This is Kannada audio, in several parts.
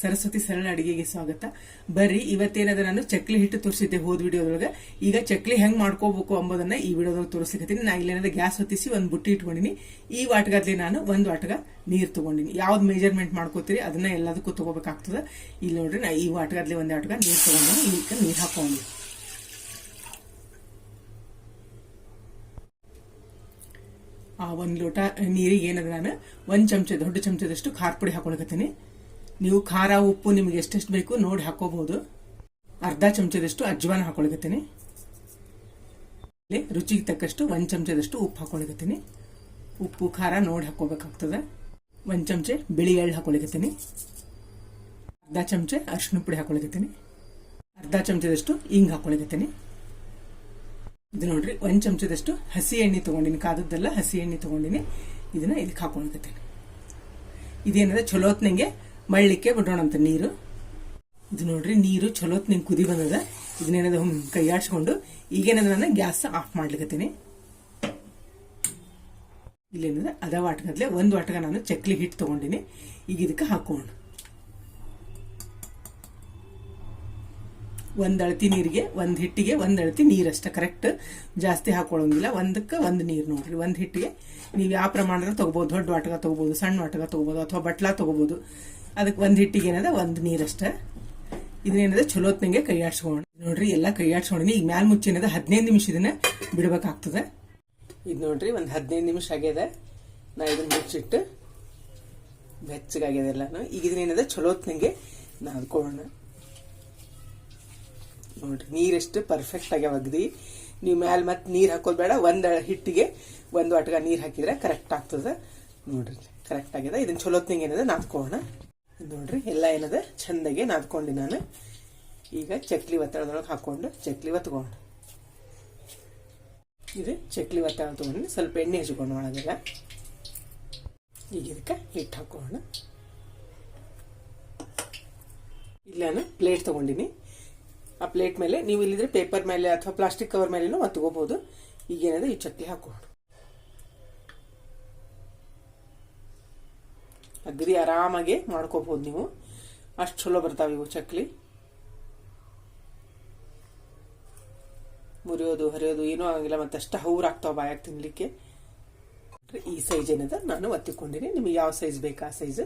ಸರಸ್ವತಿ ಸರಳ ಅಡಿಗೆಗೆ ಸ್ವಾಗತ. ಬರ್ರಿ ಇವತ್ತೇನದ ನಾನು ಚಕ್ಲಿ ಹಿಟ್ಟು ತೋರಿಸಿದ್ದೆ ಹೋದ್ ವಿಡಿಯೋದೊಳಗೆ. ಈಗ ಚಕ್ಲಿ ಹೆಂಗ್ ಮಾಡ್ಕೋಬೇಕು ಅಂಬೋದನ್ನ ಈ ವಿಡಿಯೋದೊಳಗೆ ತೋರಿಸ್ಲಿಕತ್ತೀನಿ ನಾ ಇಲ್ಲೇನಾದ್ರೆ ಗ್ಯಾಸ್ ಹೊತ್ತಿಸಿ ಒಂದು ಬುಟ್ಟಿ ಇಟ್ಕೊಂಡಿನಿ. ಈ ವಾಟಗದ್ಲಿ ನಾನು ಒಂದು ವಾಟಗ ನೀರು ತಗೊಂಡಿನಿ. ಯಾವ್ದು ಮೆಜರ್ಮೆಂಟ್ ಮಾಡ್ಕೋತೀರಿ ಅದನ್ನ ಎಲ್ಲದಕ್ಕೂ ತಗೋಬೇಕಾಗ್ತದ. ಇಲ್ಲಿ ನೋಡ್ರಿ, ನಾ ಈ ವಾಟಗದ್ಲಿ ಒಂದು ವಾಟಗ ನೀರು ತಗೊಂಡಿನಿ. ಈಗ ನೀರು ಹಾಕೊಂಡಿ ಆ ಒಂದು ಲೋಟ ನೀರಿಗೆ ಏನದ ನಾನು ಒಂದು ಚಮಚ, ದೊಡ್ಡ ಚಮಚದಷ್ಟು ಖಾರ ಪುಡಿ ಹಾಕೊಳಕತ್ತೀನಿ ನೀವು ಖಾರ ಉಪ್ಪು ನಿಮಗೆ ಎಷ್ಟೆಷ್ಟು ಬೇಕು ನೋಡಿ ಹಾಕೋಬಹುದು. ಅರ್ಧ ಚಮಚದಷ್ಟು ಅಜ್ವಾನ ಹಾಕೊಳಗತ್ತೀನಿ. ರುಚಿಗೆ ತಕ್ಕಷ್ಟು ಒಂದು ಚಮಚದಷ್ಟು ಉಪ್ಪು ಹಾಕೊಳಗತ್ತೀನಿ. ಉಪ್ಪು, ಖಾರ ನೋಡಿ ಹಾಕೋಬೇಕಾಗ್ತದೆ. ಒಂದು ಚಮಚ ಬಿಳಿ ಎಳ್ಳು ಹಾಕೊಳಗತ್ತೀನಿ. ಅರ್ಧ ಚಮಚ ಅರಿಶಿನ ಪುಡಿ ಹಾಕೊಳಗತ್ತೀನಿ. ಅರ್ಧ ಚಮಚದಷ್ಟು ಹಿಂಗ್ ಹಾಕೊಳಗತ್ತೀನಿ. ಇದು ನೋಡ್ರಿ, ಒಂದು ಚಮಚದಷ್ಟು ಹಸಿ ಎಣ್ಣೆ ತಗೊಂಡಿನಿ. ಕಾದದ್ದೆಲ್ಲ ಹಸಿ ಎಣ್ಣೆ ತಗೊಂಡಿನಿ. ಇದನ್ನ ಇದಕ್ಕೆ ಹಾಕೊಳಗತ್ತೀನಿ. ಇದೇನದ ಚಲೋತ್ನಂಗೆ ಮಳ್ಳಿಕ್ಕೆ ಬಿಡೋಣಂತ ನೀರು. ಇದು ನೋಡ್ರಿ, ನೀರು ಚಲೋತ್ ನಿಮ್ ಕುದಿ ಬಂದದ. ಇದನ್ನೇನದ ಕೈಯಾಡ್ಸ್ಕೊಂಡು ಈಗೇನದ ನಾನು ಗ್ಯಾಸ್ ಆಫ್ ಮಾಡ್ಲಿಕತ್ತೀನಿ. ಇಲ್ಲೇನದ, ಅದ ವಾಟಗದ್ಲೆ ಒಂದು ವಾಟಗ ನಾನು ಚಕ್ಲಿ ಹಿಟ್ಟು ತಗೊಂಡಿನಿ. ಈಗ ಇದಕ್ಕೆ ಹಾಕೋಣ. ಒಂದ್ ಅಳತಿ ನೀರಿಗೆ, ಒಂದ್ ಹಿಟ್ಟಿಗೆ ಒಂದ್ ಅಳತಿ ನೀರಷ್ಟ ಕರೆಕ್ಟ್ ಜಾಸ್ತಿ ಹಾಕೊಳ್ಳೋಂಗಿಲ್ಲ ಒಂದಕ್ಕೆ ಒಂದು ನೀರು ನೋಡ್ರಿ, ಒಂದ್ ಹಿಟ್ಟಿಗೆ. ನೀವು ಯಾವ ಪ್ರಮಾಣದ ತಗೋಬಹುದು ದೊಡ್ಡ ವಾಟಗ ತಗೋಬಹುದು ಸಣ್ಣ ವಾಟಗ ತಗೋಬಹುದು ಅಥವಾ ಬಟ್ಲಾ ತಗೋಬಹುದು ಅದಕ್ಕೆ ಒಂದು ಹಿಟ್ಟಿಗೆ ಏನದ? ಒಂದು ನೀರಷ್ಟೇ ಇದನ್ನೇನದ ಚಲೋತ್ನಂಗೆ ಕೈ ಆಡ್ಸ್ಕೊಂಡು ನೋಡ್ರಿ, ಎಲ್ಲ ಕೈ ಈಗ ಮ್ಯಾಲ್ ಮುಚ್ಚಿ ಏನದ? ಹದಿನೈದು ನಿಮಿಷ ಇದನ್ನ ಬಿಡ್ಬೇಕಾಗ್ತದೆ. ಇದು ನೋಡ್ರಿ, ಒಂದು ಹದಿನೈದು ನಿಮಿಷ ಆಗ್ಯದ. ನಾ ಇದನ್ನ ಮುಚ್ಚಿಟ್ಟು ಬೆಚ್ಚಗಾಗ್ಯದ ಎಲ್ಲಾನು. ಈಗ ಇದನ್ನೇನದ ಚಲೋತ್ನಂಗೆ ನಾದ್ಕೊಳ್ಳೋಣ. ನೋಡ್ರಿ ನೀರೆಷ್ಟು ಪರ್ಫೆಕ್ಟ್ ಆಗ್ಯಾವ ಒಗ್ದಿ ನೀವು ಮ್ಯಾಲ ಮತ್ತೆ ನೀರು ಹಾಕೋದು ಬೇಡ. ಒಂದು ಹಿಟ್ಟಿಗೆ ಒಂದು ವಾಟಗ ನೀರು ಹಾಕಿದ್ರೆ ಕರೆಕ್ಟ್ ಆಗ್ತದೆ. ನೋಡ್ರಿ ಕರೆಕ್ಟ್ ಆಗಿದೆ ಇದನ್ನ ಚಲೋತ್ನಂಗೆ ಏನದ? ನಾದ್ಕೊಳ್ಳೋಣ. ನೋಡ್ರಿ, ಎಲ್ಲ ಏನದ? ಚಂದಾಗಿ ನಾದ್ಕೊಂಡಿ ನಾನು. ಈಗ ಚಕ್ಲಿ ಒತ್ತಡದೊಳಗೆ ಹಾಕೊಂಡು ಚಕ್ಲಿ ಒತ್ಕೊಂಡು. ಇದು ಚಕ್ಲಿ ಒತ್ತಡ ತಗೊಂಡು ಸ್ವಲ್ಪ ಎಣ್ಣೆ ಹಚ್ಕೊಂಡು ಒಳಗೆಲ್ಲ. ಈಗ ಇದಕ್ಕೆ ಹಿಟ್ಟು ಹಾಕೋಣ. ಇಲ್ಲ ನಾನು ಪ್ಲೇಟ್ ತಗೊಂಡಿನಿ. ಆ ಪ್ಲೇಟ್ ಮೇಲೆ ನೀವು ಇಲ್ಲಿದ್ರೆ ಪೇಪರ್ ಮೇಲೆ ಅಥವಾ ಪ್ಲಾಸ್ಟಿಕ್ ಕವರ್ ಮೇಲೆನೂ ಒತ್ಕೋಬಹುದು ಈಗೇನದ ಈ ಚಕ್ಲಿ ಹಾಕೊಂಡು ಅಗ್ರಿ ಆರಾಮಾಗಿ ಮಾಡ್ಕೋಬಹುದು ನೀವು. ಅಷ್ಟು ಚಲೋ ಬರ್ತಾವ ಇವು ಚಕ್ಲಿ. ಮುರಿಯೋದು, ಹರಿಯೋದು ಏನೂ ಆಗಿಲ್ಲ ಮತ್ತೆ ಅಷ್ಟು ಹೌರಾಗ್ತಾವ ಬಾಯಾಗ ತಿನ್ಲಿಕ್ಕೆ. ಈ ಸೈಜ್ ಏನದ? ನಾನು ಒತ್ತಿಕೊಂಡಿನಿ. ನಿಮಗೆ ಯಾವ ಸೈಜ್ ಬೇಕು ಆ ಸೈಜ್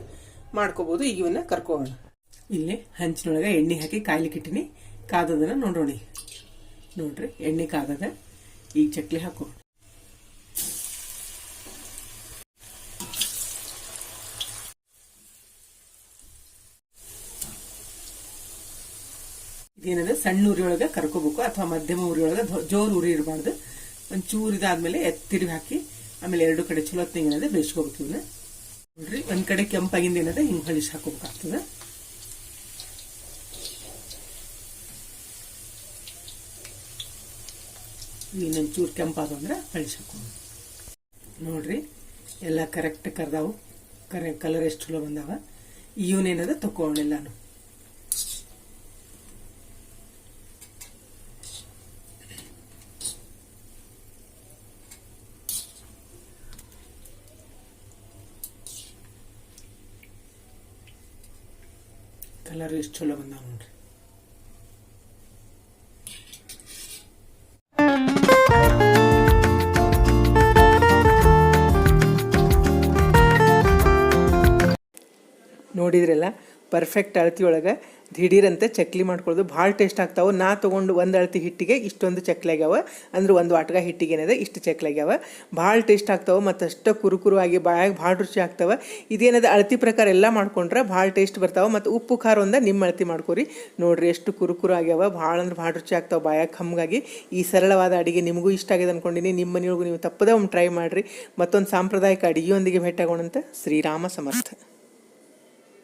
ಮಾಡ್ಕೋಬಹುದು. ಈಗ ಇವನ್ನ ಕರ್ಕೋಣ. ಇಲ್ಲಿ ಹಂಚಿನೊಳಗೆ ಎಣ್ಣೆ ಹಾಕಿ ಕಾಯ್ಲಿಕ್ಕೆ ಇಟ್ಟಿನಿ. ಕಾದದನ್ನ ನೋಡೋಣ. ನೋಡ್ರಿ, ಎಣ್ಣೆ ಕಾದದ. ಈಗ ಚಕ್ಲಿ ಹಾಕೋ ಇದೇನದ ಸಣ್ಣ ಉರಿಯೊಳಗೆ ಕರ್ಕೋಬೇಕು. ಅಥವಾ ಮಧ್ಯಮ ಉರಿಯೊಳಗೆ ಜೋರು ಉರಿ ಇರಬಾರ್ದು. ಒಂದ್ ಚೂರು ಇದಾದ್ಮೇಲೆ ತಿರುಗಿ ಹಾಕಿ, ಆಮೇಲೆ ಎರಡು ಕಡೆ ಚಲೋ ಏನದ ಬೇಯಿಸ್ಕೋಬೇಕು ಇವನ್ನ ನೋಡ್ರಿ, ಒಂದ್ ಕಡೆ ಕೆಂಪಾಗಿಂದ ಏನದ, ಹಿಂಗ್ ಹೊಳಿಸಿ ಹಾಕೋಬೇಕಾಗ್ತದೆ ಇನ್ನೊಂದು ಚೂರು ಕೆಂಪಾದ ಅಂದ್ರೆ ಹಾಕೋಣ. ನೋಡ್ರಿ, ಎಲ್ಲ ಕರೆಕ್ಟ್ ಕರ್ದಾವು. ಕರೆ ಕಲರ್ ಎಷ್ಟು ಚಲೋ ಬಂದಾವ. ಇವನೇನದ ತಕೊಳ್ಳೆಲ್ಲಾನು ಕಲರ್ ಎಷ್ಟು ಚಲೋ ಬಂದಾವ ನೋಡ್ರಿ. ನೋಡಿದ್ರಲ್ಲ? ಪರ್ಫೆಕ್ಟ್ ಅಳತಿ ಒಳಗೆ ದಿಢೀರಂತೆ ಚಕ್ಲಿ ಮಾಡ್ಕೊಳ್ಳೋದು ಭಾಳ ಟೇಸ್ಟ್ ಆಗ್ತಾವೆ. ನಾ ತೊಗೊಂಡು ಒಂದು ಅಳತಿ ಹಿಟ್ಟಿಗೆ ಇಷ್ಟೊಂದು ಚಕ್ಲಿ ಆಗ್ಯಾವ. ಅಂದ್ರೆ ಒಂದು ವಾಟಗ ಹಿಟ್ಟಿಗೆ ಏನಿದೆ, ಇಷ್ಟು ಚಕ್ಲಿ ಆಗ್ಯಾವ. ಭಾಳ ಟೇಸ್ಟ್ ಆಗ್ತಾವೆ ಮತ್ತು ಅಷ್ಟು ಕುರುಕುರು ಆಗಿ ಬಾಯಾಗ ಭಾಳ ರುಚಿ ಆಗ್ತಾವೆ. ಇದೇನದ ಅಳತಿ ಪ್ರಕಾರ ಎಲ್ಲ ಮಾಡ್ಕೊಂಡ್ರೆ ಭಾಳ ಟೇಸ್ಟ್ ಬರ್ತಾವೆ. ಮತ್ತು ಉಪ್ಪು ಖಾರ ಒಂದ ನಿಮ್ಮ ಅಳತಿ ಮಾಡ್ಕೊರಿ. ನೋಡ್ರಿ ಎಷ್ಟು ಕುರುಕುರು ಆಗ್ಯಾವ. ಭಾಳ ಅಂದ್ರೆ ಭಾಳ ರುಚಿ ಆಗ್ತಾವೆ ಬಾಯಾಗ ಹಮ್ಗಾಗಿ. ಈ ಸರಳವಾದ ಅಡಿಗೆ ನಿಮಗೂ ಇಷ್ಟ ಆಗಿದೆ ಅಂದ್ಕೊಂಡಿನಿ ನಿಮ್ಮ ಮನೆಯೊಳಗೂ ನೀವು ತಪ್ಪದೇ ಒಂದು ಟ್ರೈ ಮಾಡಿರಿ. ಮತ್ತೊಂದು ಸಾಂಪ್ರದಾಯಿಕ ಅಡಿಗೆಯೊಂದಿಗೆ ಭೇಟಿಯಾಗೋಣಂತ ಶ್ರೀರಾಮ ಸಮರ್ಥ.